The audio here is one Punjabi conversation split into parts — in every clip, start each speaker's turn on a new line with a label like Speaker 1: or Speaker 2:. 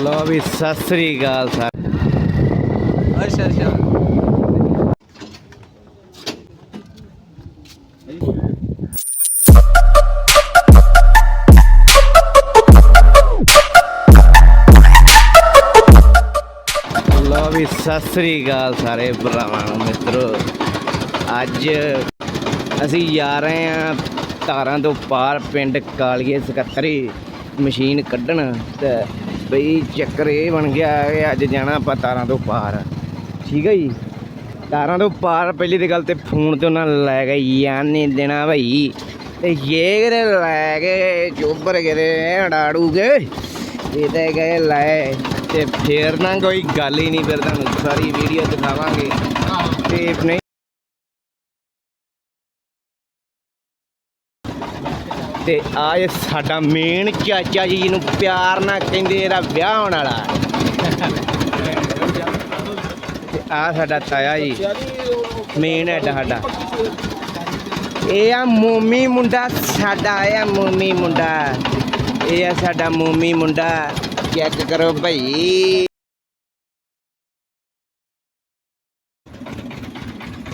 Speaker 1: ਲੋ ਵੀ ਸਤਿ ਸ੍ਰੀ ਅਕਾਲ ਸਰ
Speaker 2: ਅੱਛਾ ਅੱਛਾ।
Speaker 1: ਲੋ ਵੀ ਸਤਿ ਸ੍ਰੀ ਅਕਾਲ ਸਾਰੇ ਭਰਾਵਾਂ ਨੂੰ ਮਿੱਤਰੋ। ਅੱਜ ਅਸੀਂ ਜਾ ਰਹੇ ਹਾਂ ਤਾਰਾਂ ਤੋਂ ਪਾਰ ਪਿੰਡ ਕਾਲੀਏ ਸਕੱਤਰੀ ਮਸ਼ੀਨ ਕੱਢਣ ਤੇ ਬਈ ਚੱਕਰ ਇਹ ਬਣ ਗਿਆ ਕਿ ਅੱਜ ਜਾਣਾ ਆਪਾਂ ਤਾਰਾਂ ਤੋਂ ਪਾਰ। ਠੀਕ ਹੈ ਜੀ? ਤਾਰਾਂ ਤੋਂ ਪਾਰ ਪਹਿਲੀ ਦੀ ਗੱਲ ਤੇ ਫੋਨ ਤੇ ਉਹਨਾਂ ਲੈ ਗਏ ਯਾਰ ਨਹੀਂ ਦੇਣਾ ਭਾਈ ਤੇ ਇਹ ਕਿਤੇ ਲੈ ਕੇ ਚੋਬਰ ਕਿਤੇ ਅੜਾੜੂਗੇ ਇਹ ਤੇ ਗਏ ਲੈ ਤੇ ਫੇਰ ਨਾ ਕੋਈ ਗੱਲ ਹੀ ਨਹੀਂ, ਫਿਰ ਤੁਹਾਨੂੰ ਸਾਰੀ ਵੀਡੀਓ ਦਿਖਾਵਾਂਗੇ। ਤੇ ਨਹੀਂ ਤੇ ਆ ਇਹ ਸਾਡਾ ਮੇਨ ਚਾਚਾ ਜੀ ਜਿਹਨੂੰ ਪਿਆਰ ਨਾਲ ਕਹਿੰਦੇ ਇਹਦਾ ਵਿਆਹ ਹੋਣ ਵਾਲਾ। ਤੇ ਆ ਸਾਡਾ ਤਾਇਆ ਜੀ ਮੇਨ ਹੈਡ ਸਾਡਾ। ਇਹ ਆ ਮੋਮੀ ਮੁੰਡਾ, ਸਾਡਾ ਆ ਮੋਮੀ ਮੁੰਡਾ। ਇਹ ਆ ਸਾਡਾ ਮੋਮੀ ਮੁੰਡਾ। ਚੈੱਕ ਕਰੋ ਭਾਈ।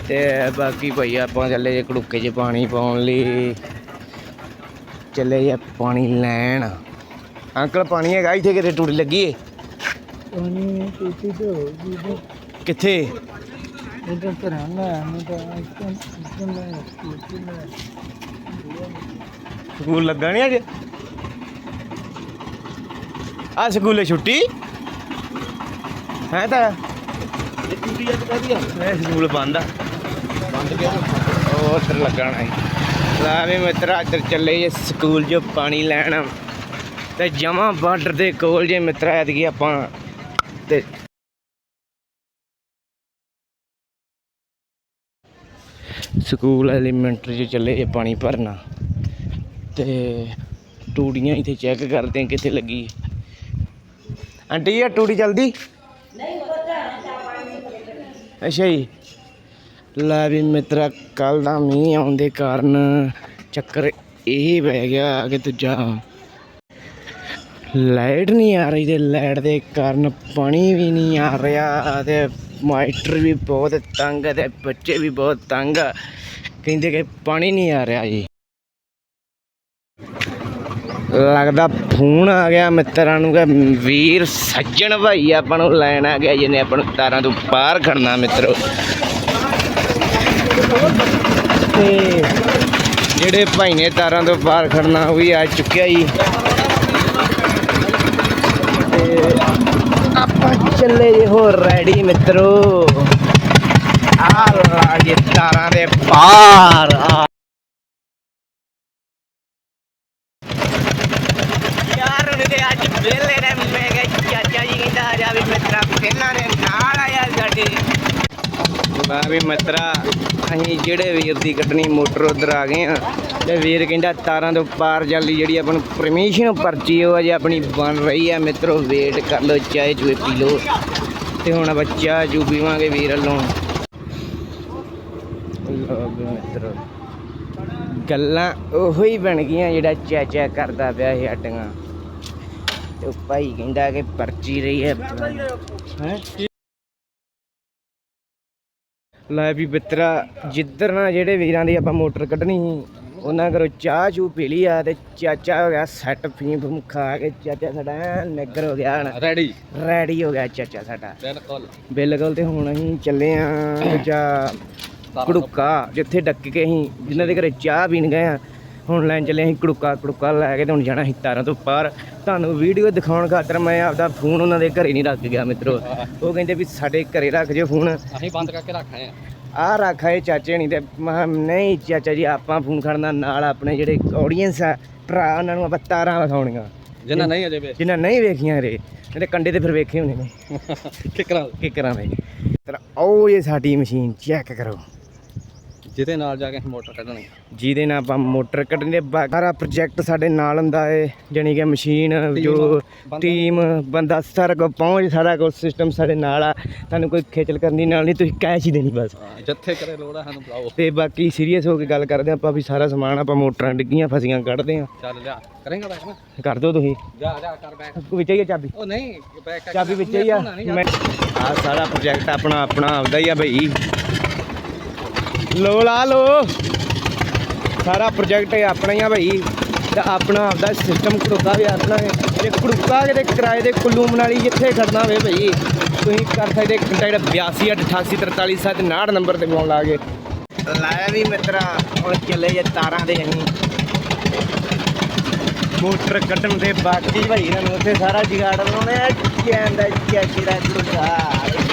Speaker 1: ਤੇ ਬਾਕੀ ਭਾਈ, ਆਪਾਂ ਚੱਲੇ ਜੇ ਕੜੁੱਕੇ 'ਚ ਪਾਣੀ ਪਾਉਣ ਲਈ। ਚੱਲੇ ਜੇ ਪਾਣੀ ਲੈਣ। ਅੰਕਲ ਪਾਣੀ ਹੈਗਾ ਇੱਥੇ ਕਿਤੇ? ਟੂਟੀ ਲੱਗੀ ਏ?
Speaker 2: ਪਾਣੀ ਪੀਤੀ ਤੇ ਹੋ ਗਈ ਤੇ।
Speaker 1: ਕਿੱਥੇ?
Speaker 2: ਇਹਦਾ ਘਰਾਂ ਨਾ ਮੈਂ ਤਾਂ ਇੱਥੇ ਇੱਥੇ ਮੈਂ ਇੱਥੇ ਮੈਂ।
Speaker 1: ਸਕੂਲ ਲੱਗਾ ਨਹੀਂ ਅੱਜ? ਆ ਸਕੂਲੇ ਛੁੱਟੀ? ਹੈ ਤਾਂ?
Speaker 2: ਇਹ ਟੂਟੀ ਅੱਜ ਕਾਦੀ ਆ?
Speaker 1: ਇਹ ਸਕੂਲ ਬੰਦ ਆ।
Speaker 2: ਬੰਦ ਗਿਆ
Speaker 1: ਉਹ ਉੱਧਰ ਲੱਗਣਾ ਹੈ ਲਾ ਵੀ ਮਿੱਤਰਾ ਇੱਧਰ ਚੱਲੇ ਜੇ ਸਕੂਲ 'ਚ ਪਾਣੀ ਲੈਣ। ਤੇ ਜਮਾ ਬਾਰਡਰ ਦੇ ਕੋਲ ਜੇ ਮਿੱਤਰਾ ਐਤਕੀ ਆਪਾਂ ਤੇ ਸਕੂਲ ਐਲੀਮੈਂਟਰੀ 'ਚ ਚੱਲੇ ਜੇ ਪਾਣੀ ਭਰਨਾ। ਤੇ ਟੂੜੀਆਂ ਇੱਥੇ ਚੈੱਕ ਕਰਦੇ ਆ ਕਿੱਥੇ ਲੱਗੀ। ਆਂਟੀ ਇਹ ਟੂੜੀ ਚੱਲਦੀ? ਅੱਛਾ ਜੀ। ਲੈ ਵੀ ਮਿੱਤਰਾ ਕੱਲ ਦਾ ਮੀਂਹ ਆਉਣ ਦੇ ਕਾਰਨ ਚੱਕਰ ਇਹ ਪੈ ਗਿਆ ਕਿ ਦੂਜਾ ਲਾਈਟ ਨਹੀਂ ਆ ਰਹੀ ਤੇ ਲਾਈਟ ਦੇ ਕਾਰਨ ਪਾਣੀ ਵੀ ਨਹੀਂ ਆ ਰਿਹਾ ਤੇ ਮਾਸਟਰ ਵੀ ਬਹੁਤ ਤੰਗ ਹੈ ਤੇ ਬੱਚੇ ਵੀ ਬਹੁਤ ਤੰਗ ਆ। ਕਹਿੰਦੇ ਕਿ ਪਾਣੀ ਨਹੀਂ ਆ ਰਿਹਾ ਜੀ ਲੱਗਦਾ ਫੋਨ ਆ ਗਿਆ ਮਿੱਤਰਾਂ ਨੂੰ ਕਿ ਵੀਰ ਸੱਜਣ ਭਾਈ ਆਪਾਂ ਨੂੰ ਲੈਣ ਆ ਗਿਆ, ਜਿਹਨੇ ਆਪਾਂ ਨੂੰ ਤਾਰਾਂ ਤੋਂ ਬਾਹਰ ਖੜਨਾ ਮਿੱਤਰੋ ਤੇ ਜਿਹੜੇ ਭਾਈ ਨੇ ਤਾਰਾਂ ਤੋਂ ਪਾਰ ਖੜਨਾ, ਉਹ ਵੀ ਆ ਚੁੱਕਿਆ ਜੀ। ਤੇ ਆਪਾਂ ਚੱਲੇ ਜੇ ਹੋ ਰੈਡੀ ਮਿੱਤਰੋ। ਆ ਲਾ ਜੇ, ਤਾਰਾਂ ਦੇ ਪਾਰ ਆ ਯਾਰ ਉਹਦੇ ਅੱਜ ਵੇਲੇ ਨੇ, ਮੈਂ ਕਿਹਾ ਚਾਚਾ ਜੀ ਕਹਿੰਦਾ ਆ ਜਾ ਵੀ ਮਿੱਤਰਾ ਪਹਿਲਾਂ ਨੇ ਨਾਲ ਆਇਆ ਸਾਡੇ। ਮੈਂ ਵੀ ਮਿੱਤਰਾ, ਅਸੀਂ ਜਿਹੜੇ ਵੀਰ ਦੀ ਕੱਟਣੀ ਮੋਟਰ ਉਧਰ ਆ ਗਏ ਆ, ਤੇ ਵੀਰ ਕਹਿੰਦਾ ਤਾਰਾਂ ਤੋਂ ਪਾਰ ਜਾਲੀ ਜਿਹੜੀ ਆਪਾਂ ਨੂੰ ਪਰਮਿਸ਼ਨ ਪਰਚੀ ਉਹ ਅਜੇ ਆਪਣੀ ਬਣ ਰਹੀ ਆ। ਮਿੱਤਰੋ ਵੇਟ ਕਰ ਲਓ, ਚਾਹੇ ਚੂਏ ਪੀ ਲਓ। ਤੇ ਹੁਣ ਬੱਚਾ ਜੂ ਪੀਵਾਂਗੇ ਵੀਰ ਵੱਲੋਂ। ਲਓ ਵੀ ਮਿੱਤਰੋ, ਗੱਲਾਂ ਉਹੋ ਹੀ ਬਣ ਗਈਆਂ ਜਿਹੜਾ ਚਾਚਾ ਕਰਦਾ ਪਿਆ ਸੀ ਹੱਡੀਆਂ ਤੇ ਭਾਈ ਕਹਿੰਦਾ ਕਿ ਪਰਚੀ ਰਹੀ ਹੈ। ਹੈ? ਲੈ ਵੀ ਬਿੱਤਰਾ ਜਿੱਧਰ ਨਾ ਜਿਹੜੇ ਵੀਰਾਂ ਦੀ ਆਪਾਂ ਮੋਟਰ ਕੱਢਣੀ ਸੀ ਉਹਨਾਂ ਘਰੋਂ ਚਾਹ ਚੂ ਪੀ ਲਈ ਆ ਤੇ ਚਾਚਾ ਹੋ ਗਿਆ ਸੈੱਟ ਫੀਮ ਫੂਮ ਖਾ ਕੇ ਚਾਚਾ ਸਾਡਾ ਐਨ ਨਿੱਗਰ ਹੋ ਗਿਆ ਹੁਣ।
Speaker 2: ਰੈਡੀ
Speaker 1: ਰੈਡੀ ਹੋ ਗਿਆ ਚਾਚਾ ਸਾਡਾ।
Speaker 2: ਬਿਲਕੁਲ।
Speaker 1: ਬਿਲਕੁਲ ਤੇ ਹੁਣ ਅਸੀਂ ਚੱਲੇ ਆ ਦੂਜਾ ਕੜੁੱਕਾ ਜਿੱਥੇ ਡੱਕ ਕੇ ਅਸੀਂ ਜਿਨ੍ਹਾਂ ਦੇ ਘਰੇ ਚਾਹ ਪੀਣ ਗਏ ਆ। ਹੁਣ ਲੈਣ ਚੱਲੇ ਅਸੀਂ ਕੜੁੱਕਾ ਕੜੁੱਕਾ ਲੈ ਕੇ ਤੇ ਹੁਣ ਜਾਣਾ ਅਸੀਂ ਤਾਰਾਂ ਤੋਂ ਪਾਰ ਤੁਹਾਨੂੰ ਵੀਡੀਓ ਦਿਖਾਉਣ ਖਾਤਰ ਮੈਂ ਆਪਦਾ ਫੋਨ ਉਹਨਾਂ ਦੇ ਘਰੇ ਨਹੀਂ ਰੱਖ ਗਿਆ ਮਿੱਤਰੋ। ਉਹ ਕਹਿੰਦੇ ਵੀ ਸਾਡੇ ਘਰੇ ਰੱਖ ਜਿਓ ਫੋਨ
Speaker 2: ਅਸੀਂ ਬੰਦ ਕਰਕੇ ਰੱਖ ਆਏ ਆ।
Speaker 1: ਰੱਖਾ ਇਹ ਚਾਚੇ ਨਹੀਂ ਤੇ ਮੈਂ ਨਹੀਂ ਚਾਚਾ ਜੀ ਆਪਾਂ ਫੋਨ ਖੜਨਾ ਨਾਲ ਆਪਣੇ ਜਿਹੜੇ ਆਡੀਅנס ਆ ਭਰਾ ਉਹਨਾਂ ਨੂੰ ਆਪਾਂ ਤਾਰਾਂ ਵਿਖਾਉਣੀਆਂ।
Speaker 2: ਜਿੰਨਾ ਨਹੀਂ ਅਜੇ ਵੇ
Speaker 1: ਜਿਨ੍ਹਾਂ ਨਹੀਂ ਵੇਖੀਆਂ ਰੇ ਜਿਹੜੇ ਕੰਡੇ ਤੇ ਫਿਰ ਵੇਖੇ ਹੋਣੇ ਨੇ।
Speaker 2: ਕਿਕਰਾਂ।
Speaker 1: ਕੀ ਕਰਾਂ ਬਈ ਤੇਰਾ ਉਹ ਇਹ ਸਾਡੀ ਮਸ਼ੀਨ ਚੈੱਕ ਕਰੋ।
Speaker 2: ਜਿਹਦੇ ਨਾਲ ਜਾ ਕੇ ਅਸੀਂ ਮੋਟਰ ਕੱਢਣੀ
Speaker 1: ਜਿਹਦੇ ਨਾਲ ਆਪਾਂ ਮੋਟਰ ਕੱਢਣੀ ਸਾਰਾ ਪ੍ਰੋਜੈਕਟ ਸਾਡੇ ਨਾਲ ਹੁੰਦਾ ਏ ਜਾਣੀ ਕਿ ਮਸ਼ੀਨ ਜੋ ਟੀਮ ਬੰਦਾ ਸਾਰਾ ਕੋ ਪਹੁੰਚ ਸਾਰਾ ਕੁਝ ਸਿਸਟਮ ਸਾਡੇ ਨਾਲ ਆ। ਤੁਹਾਨੂੰ ਕੋਈ ਖੇਚਲ ਕਰਨੀ ਨਾਲ ਨਹੀਂ ਤੁਸੀਂ ਕੈਸ਼ ਹੀ ਦੇਣੀ ਬਸ।
Speaker 2: ਹਾਂ, ਜਿੱਥੇ ਕਰੇ ਲੋੜ ਆ ਸਾਨੂੰ ਬੁਲਾਓ।
Speaker 1: ਤੇ ਬਾਕੀ ਸੀਰੀਅਸ ਹੋ ਕੇ ਗੱਲ ਕਰਦੇ ਆਪਾਂ ਵੀ ਸਾਰਾ ਸਮਾਨ ਆਪਾਂ ਮੋਟਰਾਂ ਡਿੱਗੀਆਂ ਫਸੀਆਂ ਕੱਢਦੇ ਆ।
Speaker 2: ਚੱਲ ਲਿਆ ਕਰੇਗਾ ਬੈਕ ਨਾ?
Speaker 1: ਕਰ ਦਿਓ ਤੁਸੀਂ।
Speaker 2: ਜਾ ਜਾ ਕਰ ਬੈਕ
Speaker 1: ਵਿੱਚ ਹੀ ਆ ਚਾਬੀ?
Speaker 2: ਉਹ ਨਹੀਂ ਬੈਕ
Speaker 1: ਚਾਬੀ ਵਿੱਚ ਹੀ ਆ। ਆ ਸਾਰਾ ਪ੍ਰੋਜੈਕਟ ਆਪਣਾ ਆਪਣਾ ਆਪਦਾ ਹੀ ਆ ਭਾਈ ਲੋ ਲਾ ਲੋ। ਸਾਰਾ ਪ੍ਰੋਜੈਕਟ ਆਪਣਾ ਹੀ ਆ ਭਾਈ ਤੇ ਆਪਣਾ ਆਪਦਾ ਸਿਸਟਮ ਕੁੜਕਾ ਵੀ ਆਪਣਾ ਹੈ ਜੇ ਕੁੜਕਾ ਕਿਤੇ ਕਿਰਾਏ ਦੇ ਕੁੱਲੂ ਮਨਾਲੀ ਜਿੱਥੇ ਖੜਨਾ ਹੋਵੇ ਭਾਈ ਤੁਸੀਂ ਕਰ ਸਕਦੇ ਕੰਟੈਕਟ 82 88 43 59 ਨੰਬਰ ਤੇ ਫੋਨ ਲਾ ਕੇ। ਲਾਇਆ ਵੀ ਮਿੱਤਰਾ, ਹੁਣ ਚੱਲੇ ਜੇ ਤਾਰਾਂ ਦੇ ਅਸੀਂ। ਮੋਟਰ ਕੱਢਣ ਦੇ ਬਾਕੀ ਭਾਈ ਨੂੰ ਉੱਥੇ ਸਾਰਾ ਜਗਾੜ ਲਾਉਣੇ ਆ। ਕਹਿੰਦਾ ਚਾਚੀ ਦਾ ਕੁੜਕਾ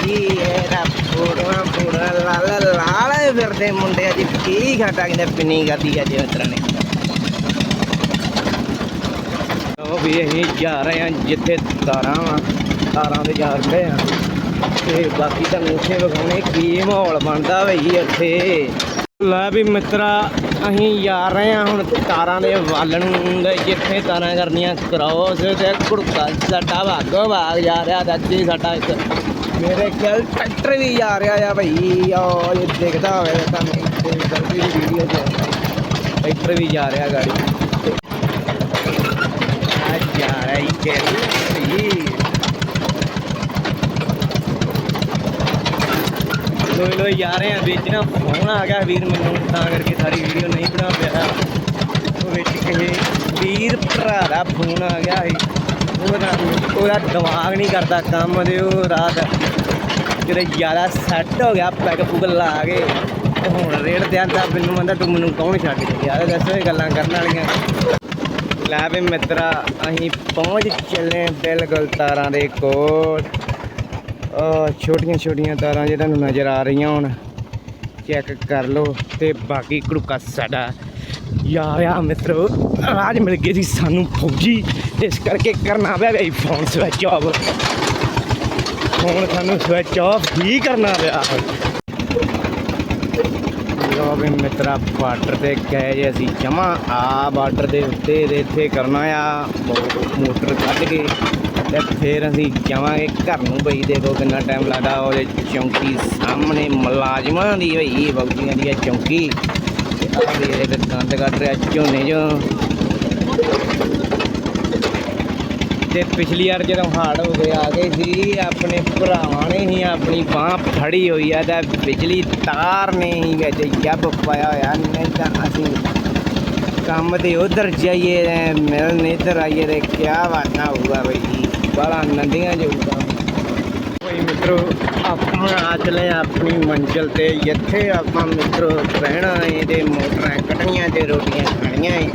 Speaker 1: ਜੀ ਇਹਦਾ ਫੋੜਵਾ ਫੋੜਾ ਲਾਲ ਲਾਲ ਮੁੰਡੇ ਅੱਜ ਕੀ ਘਾਟਾ ਕਹਿੰਦੇ ਪਿੰਨੀ ਗਾਦੀ ਅੱਜ ਮਿੱਤਰਾਂ ਨੇ। ਉਹ ਵੀ ਅਸੀਂ ਜਾ ਰਹੇ ਹਾਂ ਜਿੱਥੇ ਤਾਰਾਂ ਵਾ, ਤਾਰਾਂ ਦੇ ਜਾ ਰਹੇ ਆ। ਤੇ ਬਾਕੀ ਤੁਹਾਨੂੰ ਉੱਥੇ ਵਿਖਾਉਣੇ ਕੀ ਮਾਹੌਲ ਬਣਦਾ ਬਈ ਇੱਥੇ। ਲੈ ਵੀ ਮਿੱਤਰਾ, ਅਸੀਂ ਜਾ ਰਹੇ ਹਾਂ ਹੁਣ ਤਾਰਾਂ ਦੇ ਵੱਲ ਨੂੰ ਜਿੱਥੇ ਤਾਰਾਂ ਕਰਨੀਆਂ ਕ੍ਰੋਸ ਤੇ ਕੁੜਕਾ ਸਾਡਾ ਭਾਗੋ ਭਾਗ ਜਾ ਰਿਹਾ ਦਾਦੀ ਸਾਡਾ ਇੱਕ ਮੇਰੇ ਖਿਆਲ ਟਰੈਕਟਰ ਵੀ ਜਾ ਰਿਹਾ ਆ ਭਾਈ। ਆ ਇਹ ਦਿਖਦਾ ਹੋਵੇ ਤੁਹਾਨੂੰ ਗਲਤੀ ਦੀ ਵੀਡੀਓ 'ਚ ਟਰੈਕਟਰ ਵੀ ਜਾ ਰਿਹਾ ਗਾੜੀ। ਆ ਜਾ ਰਹੀ ਕਰੀ ਲੋਈ ਲੋਈ ਜਾ ਰਹੇ ਆ ਵਿੱਚ ਫੋਨ ਆ ਗਿਆ ਵੀਰ ਮੈਨੂੰ, ਤਾਂ ਕਰਕੇ ਸਾਰੀ ਵੀਡੀਓ ਨਹੀਂ ਬਣਾ ਪਿਆ ਉਹ ਵਿੱਚ ਕਿਸੇ ਵੀਰ ਭਰਾ ਦਾ ਫੋਨ ਆ ਗਿਆ ਸੀ। ਉਹਦਾ ਦਿਮਾਗ ਨਹੀਂ ਕਰਦਾ ਕੰਮ ਦੇ, ਉਹ ਰਾਤ ਜਦੋਂ ਜ਼ਿਆਦਾ ਸੈੱਟ ਹੋ ਗਿਆ, ਪੈਗ ਪੁਗ ਲਾ ਕੇ। ਤੇ ਹੁਣ ਰੇਡ ਤੇ ਆਂਦਾ, ਮੈਨੂੰ ਕਹਿੰਦਾ, ਤੂੰ ਮੈਨੂੰ ਕੌਣ ਛੱਡ ਕੇ ਯਾਰ ਦੱਸੋ, ਇਹ ਗੱਲਾਂ ਕਰਨ ਵਾਲੀਆਂ ਲੈ ਵੀ ਮਿੱਤਰਾ, ਅਸੀਂ ਪਹੁੰਚ ਚੱਲੇ ਬਿਲਕੁਲ ਤਾਰਾਂ ਦੇ ਕੋਲ। ਉਹ ਛੋਟੀਆਂ ਛੋਟੀਆਂ ਤਾਰਾਂ ਜਿਹੜਾਂ ਨੂੰ ਨਜ਼ਰ ਆ ਰਹੀਆਂ ਹੁਣ, ਚੈੱਕ ਕਰ ਲਓ। ਤੇ ਬਾਕੀ ਕੜੂਕਾ ਸਾਡਾ ਯਾਰ ਆ ਮਿੱਤਰੋ, ਰਾਜ ਮਿਲ ਗਏ ਸੀ ਸਾਨੂੰ ਫੌਜੀ। ਇਸ ਕਰਕੇ ਕਰਨਾ ਪਿਆ ਬਈ ਫੋਨ ਸਵਿਚ ਆਫ ਫੋਨ ਸਾਨੂੰ ਸਵਿਚ ਆਫ ਹੀ ਕਰਨਾ ਪਿਆ। ਲੋ ਵੀ ਮਿੱਤਰਾ, ਬਾਰਡਰ ਤੇ ਗਏ ਜੇ ਅਸੀਂ ਜਮਾ। ਆ ਬਾਰਡਰ ਦੇ ਉੱਤੇ ਤੇ ਇੱਥੇ ਕਰਨਾ ਆ ਮੋਟਰ ਕੱਢ ਕੇ। ਤੇ ਫਿਰ ਅਸੀਂ ਜਾਵਾਂਗੇ ਘਰ ਨੂੰ ਬਈ, ਦੇਖੋ ਕਿੰਨਾ ਟਾਈਮ ਲੱਗਦਾ। ਉਹਦੇ ਚੌਂਕੀ ਸਾਹਮਣੇ ਮੁਲਾਜ਼ਮਾਂ ਦੀ ਬਈ ਫੌਜੀਆਂ ਦੀ ਇਹ ਚੌਂਕੀ। ਤੇ ਆਹ ਵੀ ਇੱਕ ਗੰਦ ਕੱਢ ਰਿਹਾ ਝੋਨੇ ਚੋਂ। ਤੇ ਪਿਛਲੀ ਵਾਰ ਜਦੋਂ ਹਾੜ ਹੋ ਗਏ ਆ ਗਏ ਸੀ, ਆਪਣੇ ਭਰਾਵਾਂ ਨੇ ਹੀ ਆਪਣੀ ਬਾਹ ਫੜੀ ਹੋਈ ਆ, ਤਾਂ ਬਿਜਲੀ ਤਾਰ ਨੇ ਹੀ ਵਿੱਚ ਜੱਬ ਪਾਇਆ ਹੋਇਆ, ਨਹੀਂ ਤਾਂ ਅਸੀਂ ਕੰਮ ਤੇ ਉਧਰ ਜਾਈਏ ਮਿਲਣ ਇੱਧਰ ਆਈਏ, ਤੇ ਕਿਆ ਬਾਤਾਂ ਹੋਊਗਾ ਬਈ ਬੜਾ ਨੰਦੀਆਂ ਜਾਊਗਾ। ਕੋਈ ਮਿੱਤਰੋ, ਆਪਾਂ ਆ ਚਲੇ ਆਪਣੀ ਮੰਜ਼ਿਲ ਤੇ ਜਿੱਥੇ ਆਪਾਂ ਮਿੱਤਰੋ ਰਹਿਣਾ ਏ, ਤੇ ਮੋਟਰਾਂ ਕੱਢਣੀਆਂ ਤੇ ਰੋਟੀਆਂ ਖਾਣੀਆਂ ਏ।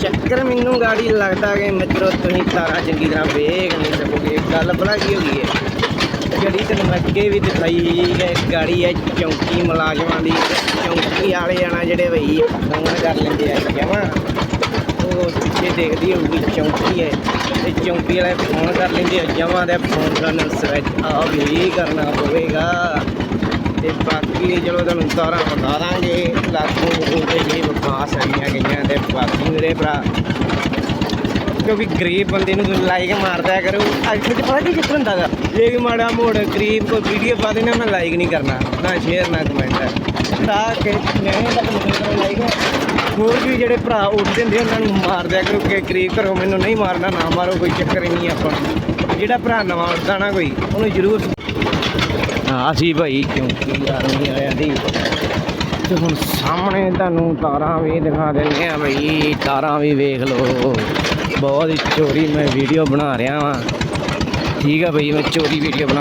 Speaker 1: ਚੱਕਰ ਮੈਨੂੰ ਗਾੜੀ ਲੱਗਦਾ ਕਿ ਮਿੱਤਰੋ ਤੁਸੀਂ ਤਾਰਾ ਚੰਗੀ ਤਰ੍ਹਾਂ ਵੇਖ ਨਹੀਂ ਸਕੋਗੇ। ਗੱਲ ਬਣਾ ਕੀ ਹੋ ਗਈ ਹੈ ਜਿਹੜੀ ਤੈਨੂੰ ਮੈਂ ਅੱਗੇ ਵੀ ਦਿਖਾਈ ਹੈ ਗਾੜੀ ਹੈ ਚੌਂਕੀ ਮੁਲਾਜ਼ਮਾਂ ਦੀ। ਚੌਂਕੀ ਵਾਲੇ ਜਾਣਾ ਜਿਹੜੇ ਬਈ ਫੋਨ ਕਰ ਲੈਂਦੇ ਆ ਕਿਵੇਂ ਉਹ ਪਿੱਛੇ ਦੇਖਦੀ ਹੋਊਗੀ ਚੌਂਕੀ ਹੈ ਤੇ ਚੌਂਕੀ ਵਾਲੇ ਫੋਨ ਕਰ ਲੈਂਦੇ ਆ, ਜਮਾਂ ਦੇ ਫੋਨ ਸਾਨੂੰ ਸਵਿਚ ਆਫ ਹੀ ਕਰਨਾ ਪਵੇਗਾ। ਤੇ ਬਾਕੀ ਚਲੋ ਤੁਹਾਨੂੰ ਤਾਰਾਂ ਬਤਾ ਦਾਂਗੇ। ਲਾਗੂ ਉਹਦੇ ਜੀ ਵਿਕਾਸ ਆਈਆਂ ਗਈਆਂ ਤੇ ਬਾਕੀ ਮੇਰੇ ਭਰਾ, ਕਿਉਂਕਿ ਗਰੀਬ ਬੰਦੇ ਨੂੰ ਲਾਈਕ ਮਾਰਦਾ ਕਰੋ। ਅੱਜ ਤੇ ਪਤਾ ਕੀ ਚੱਕਰ ਹੁੰਦਾ ਗਾ? ਜੇ ਵੀ ਮਾੜਾ ਮੋੜ ਗਰੀਬ ਕੋਈ ਵੀਡੀਓ ਪਾ ਦੇਣਾ, ਮੈਂ ਲਾਈਕ ਨਹੀਂ ਕਰਨਾ। ਨਾ ਸ਼ੇਅਰ ਨਾ ਕਮੈਂਟ ਤਾਂ ਕਿ ਨਹੀਂ ਤੱਕ ਮੈਨੂੰ ਲਾਈਕ ਹੋਰ ਵੀ ਜਿਹੜੇ ਭਰਾ ਉੱਠਦੇ ਹੁੰਦੇ ਉਹਨਾਂ ਨੂੰ ਮਾਰ ਕਰੋ ਕਿ ਗਰੀਬ ਘਰੋਂ ਮੈਨੂੰ ਨਹੀਂ ਮਾਰਨਾ, ਨਾ ਮਾਰੋ, ਕੋਈ ਚੱਕਰ ਨਹੀਂ ਆਪਾਂ ਨੂੰ। ਜਿਹੜਾ ਭਰਾ ਨਵਾਂ ਉੱਠਦਾ ਨਾ ਕੋਈ, ਉਹਨੂੰ ਜ਼ਰੂਰ ਅਸੀਂ ਭਾਈ ਕਿਉਂਕਿ ਆਰਮੀ ਆਇਆ ਦੀ ਤੇ ਹੁਣ ਸਾਹਮਣੇ ਤੁਹਾਨੂੰ ਤਾਰਾਂ ਵੀ ਦਿਖਾ ਦਿੰਦੇ ਆ ਬਈ ਤਾਰਾਂ ਵੀ ਵੇਖ ਲਓ। ਬਹੁਤ ਹੀ ਚੋਰੀ ਮੈਂ ਵੀਡੀਓ ਬਣਾ ਰਿਹਾ ਵਾਂ। ਠੀਕ ਆ ਬਈ ਮੈਂ ਚੋਰੀ ਵੀਡੀਓ ਬਣਾ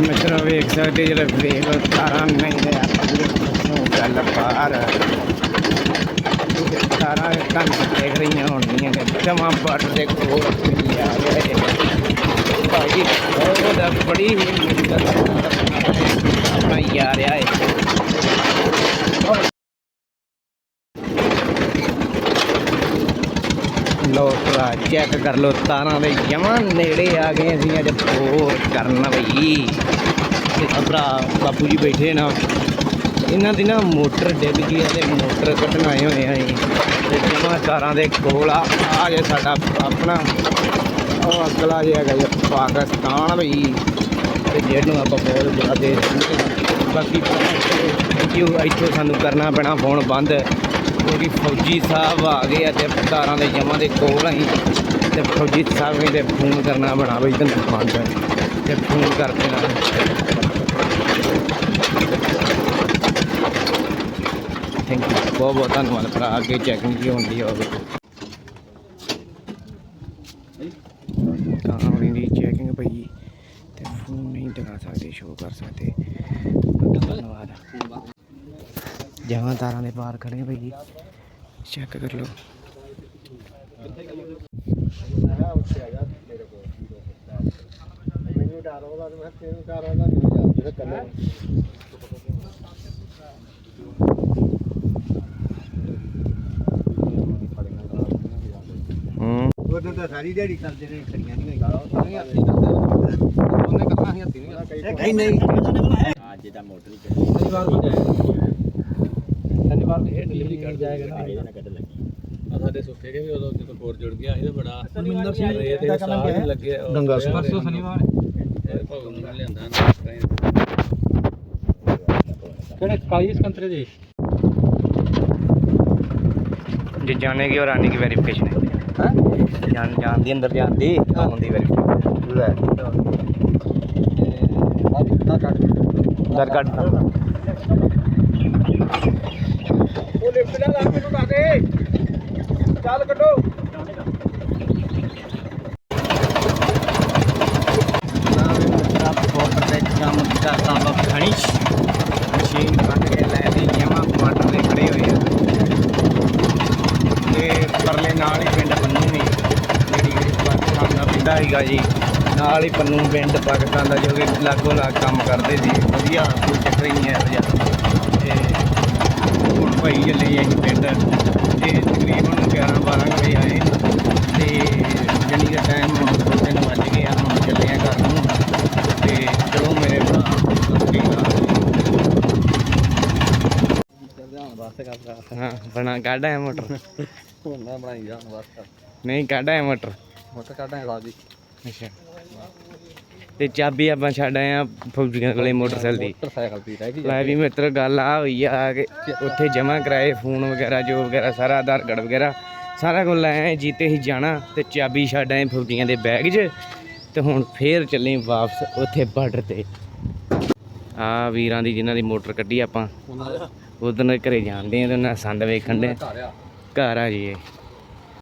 Speaker 1: ਮਿੱਤਰੋ ਵੇਖ ਸਕਦੇ ਜਿਹੜੇ ਵੇਖ ਲਓ, ਤਾਰਾਂ ਨਹੀਂ ਦੇ ਆਪਾਂ ਗੱਲ ਪਾਰ ਤਾਰਾਂ ਕੰਨ ਦੇਖ ਰਹੀਆਂ ਹੋਣਗੀਆਂ ਜਮਾ ਬਾਰਡਰ ਦੇ ਕੋਲ ਆ ਗਏ। ਭਾਈ ਉਹਦਾ ਬੜੀ ਹੀ ਮਿਹਨਤ ਆਪਣਾ ਯਾਰ ਆ ਲੋ ਭਰਾ ਚੈੱਕ ਕਰ ਲੋ ਤਾਰਾਂ ਦੇ ਜਮਾਂ ਨੇੜੇ ਆ ਗਏ ਅਸੀਂ ਅੱਜ ਹੋਰ ਕਰਨ ਬਈ। ਤੇ ਭਰਾ, ਬਾਪੂ ਜੀ ਬੈਠੇ ਨਾ। ਇਹਨਾਂ ਦੀ ਨਾ ਮੋਟਰ ਡਿੱਗ ਗਈ ਆ ਤੇ ਮੋਟਰ ਕੱਢਣ ਆਏ ਹੋਏ ਆ ਅਸੀਂ। ਤੇ ਜਮਾ ਤਾਰਾਂ ਦੇ ਕੋਲ ਆ ਆ ਜੇ ਸਾਡਾ ਆਪਣਾ। ਉਹ ਅਗਲਾ ਜਿਹਾ ਹੈਗਾ ਪਾਕਿਸਤਾਨ ਬਈ ਤੇ ਜਿਹਨੂੰ ਆਪਾਂ ਬਹੁਤ ਜ਼ਿਆਦਾ ਬਾਕੀ ਕਿਉਂ ਇੱਥੋਂ ਸਾਨੂੰ ਕਰਨਾ ਪੈਣਾ, ਫੋਨ ਬੰਦ। ਕਿਉਂਕਿ ਫੌਜੀ ਸਾਹਿਬ ਆ ਗਏ ਆ ਤੇ ਤਾਰਾਂ ਦੇ ਜਮਾ ਦੇ ਕੋਲ ਅਸੀਂ ਤੇ ਫੌਜੀ ਸਾਹਿਬ ਨੇ ਤੇ ਫੋਨ ਕਰਨਾ ਪੈਣਾ ਬਈ ਤੈਨੂੰ ਬੰਦ ਤੇ ਫੋਨ ਕਰ ਨਾਲ ਥੈਂਕ ਯੂ ਬਹੁਤ ਬਹੁਤ ਧੰਨਵਾਦ ਭਰਾ, ਅੱਗੇ ਚੈਕਿੰਗ ਕੀ ਹੁੰਦੀ ਹੋਵੇ ਤਾਂ ਆਪਣੀ ਦੀ ਚੈਕਿੰਗ ਪਈ ਤੇ ਫੋਨ ਨਹੀਂ ਦਿਖਾ ਸਕਦੇ ਕਰ ਸਕਦੇ ਧੰਨਵਾਦ ਜਹਾਂ ਤਾਰਾਂ ਦੇ ਪਾਰ ਖੜੇ ਪਈ ਚੈੱਕ ਕਰ ਲਓ।
Speaker 2: ਮੈਨੂੰ ਡਰ ਉਹਦਾ ਮੈਂ ਤੈਨੂੰ ਡਰ ਉਹਦਾ ਨਹੀਂ ਜਾ ਜਿਹੜਾ ਕੱਲੇ
Speaker 1: ਹੂੰ
Speaker 2: ਉਦੋਂ ਤਾਂ ਸਾਰੀ ਦਿਹਾੜੀ ਕਰਦੇ ਨੇ ਖੜੀਆਂ ਨਹੀਂ ਗਾਲਾਂ ਸਾਰੀਆਂ ਹੱਥੀ ਕਰਦੇ ਉਹਨੇ ਕਰਨਾ ਸੀ ਹੱਥੀ ਨਹੀਂ ਨਹੀਂ ਨਹੀਂ
Speaker 3: ਅੱਜ ਦਾ ਮੋਟਰ ਹੀ ਚੱਲੀ
Speaker 2: ਸ਼ਨੀਵਾਰ ਨੂੰ ਜਾਏਗਾ ਸ਼ਨੀਵਾਰ ਨੂੰ ਇਹ ਡਿਲੀਵਰੀ ਕਰ ਜਾਏਗਾ ਨਾ
Speaker 3: ਇਹਦੇ ਨਾਲ ਕੱਢ ਲੱਗੀ
Speaker 4: ਆ ਸਾਡੇ ਸੁੱਖੇ ਕੇ ਵੀ ਉਦੋਂ ਜਦੋਂ ਕੋਰ ਜੁੜ ਗਿਆ ਸੀ ਤੇ ਬੜਾ
Speaker 2: ਸੁਰਿੰਦਰ ਸਿੰਘ
Speaker 4: ਇਹ ਤੇ ਸਾਹ ਨੀ ਲੱਗੇ ਉਹ
Speaker 2: ਗੰਗਾ ਸਿੰਘ ਪਰਸੋਂ ਸ਼ਨੀਵਾਰ
Speaker 4: ਇਹ ਭਗਵਾਨ ਨੇ ਲਿਆਂਦਾ ਨਾ
Speaker 2: ਕਿਹੜੇ ਕਾਲੀ ਸੰਤਰੇ ਦੇ
Speaker 1: ਜੇ ਜਾਣੇ की और आने की वेरिफिकेशन है
Speaker 2: ਹਾਂ?
Speaker 1: ਜਾਣ ਜਾਣ ਦੀ ਅੰਦਰ ਜਾਣ ਦੀ ਆਉਣ ਦੀ ਵਾਰੀ
Speaker 2: ਲੈ। ਦਰ ਕੱਟ
Speaker 1: ਦਰ ਕੱਟ
Speaker 2: ਉਹ ਲਿਫਟ ਲੈ ਲਾ ਮੈਨੂੰ ਦੱਸ ਦੇ। ਚੱਲ ਕੱਢੋ।
Speaker 1: ਹੈਗਾ ਜੀ। ਨਾਲ ਹੀ ਪੰਨੂ ਪਿੰਡ ਪਾਕਿਸਤਾਨ ਦਾ ਜੋ ਕਿ ਲਾਗੋ ਲਾਗ ਕੰਮ ਕਰਦੇ ਸੀ। ਵਧੀਆ ਕੋਈ ਚੱਕਰ ਹੀ ਨਹੀਂ ਇਹੋ ਜਿਹਾ। ਤੇ ਹੁਣ ਭਾਈ ਚੱਲੇ ਜੀ ਅਸੀਂ ਪਿੰਡ। ਤੇ ਤਕਰੀਬਨ 11 12 ਵਜੇ ਆਏ। ਤੇ ਜਾਣੀ ਕਿ ਟਾਈਮ ਦੋ ਤਿੰਨ ਵੱਜ ਗਏ ਆ ਹੁਣ ਚੱਲੇ ਆ ਘਰ ਨੂੰ। ਤੇ ਚਲੋ ਮੇਰੇ ਭਰਾ ਹਾਂ ਬਣਾ ਕੱਢ ਮੋਟਰ।
Speaker 2: ਹੁਣ ਬਣਾਈ ਜਾ ਬਸ। ਕਰ
Speaker 1: ਨਹੀਂ ਕੱਢ ਮੋਟਰ।
Speaker 2: ਮੋਟਰ ਕੱਢਾਂ ਸਾਦੀ
Speaker 1: ਅੱਛਾ। ਤੇ ਚਾਬੀ ਆਪਾਂ ਛੱਡ ਆਏ ਆ ਫੌਜੀਆਂ ਕੋਲੇ ਮੋਟਰਸਾਈਕਲ ਦੀ।
Speaker 2: ਮੋਟਰਸਾਈਕਲ ਦੀ ਰਹਿ ਗਈ
Speaker 1: ਲੈ ਵੀ ਮਿੱਤਰ ਗੱਲ ਆ ਹੋਈ ਆ ਕਿ ਉੱਥੇ ਜਮ੍ਹਾਂ ਕਰਾਏ ਫੋਨ ਵਗੈਰਾ ਜੋ ਵਗੈਰਾ ਸਾਰਾ ਆਧਾਰ ਕਾਰਡ ਵਗੈਰਾ ਸਾਰਾ ਕੁਝ ਲੈ ਆਏ ਜੀਤੇ ਹੀ ਜਾਣਾ ਤੇ ਚਾਬੀ ਛੱਡ ਆਏ ਫੌਜੀਆਂ ਦੇ ਬੈਗ 'ਚ ਤੇ ਹੁਣ ਫੇਰ ਚੱਲੇ ਵਾਪਸ ਉੱਥੇ ਬਾਰਡਰ ਤੇ। ਆ ਵੀਰਾਂ ਦੀ ਜਿਨ੍ਹਾਂ ਦੀ ਮੋਟਰ ਕੱਢੀ ਆਪਾਂ। ਉਧਰ ਘਰੇ ਜਾਂਦੇ ਆ ਤੇ ਉਹਨਾਂ ਸੰਦ ਵੇਖਣ ਦੇ
Speaker 2: ਘਰ ਆ।
Speaker 1: ਘਰ ਆ ਜੀ ਇਹ।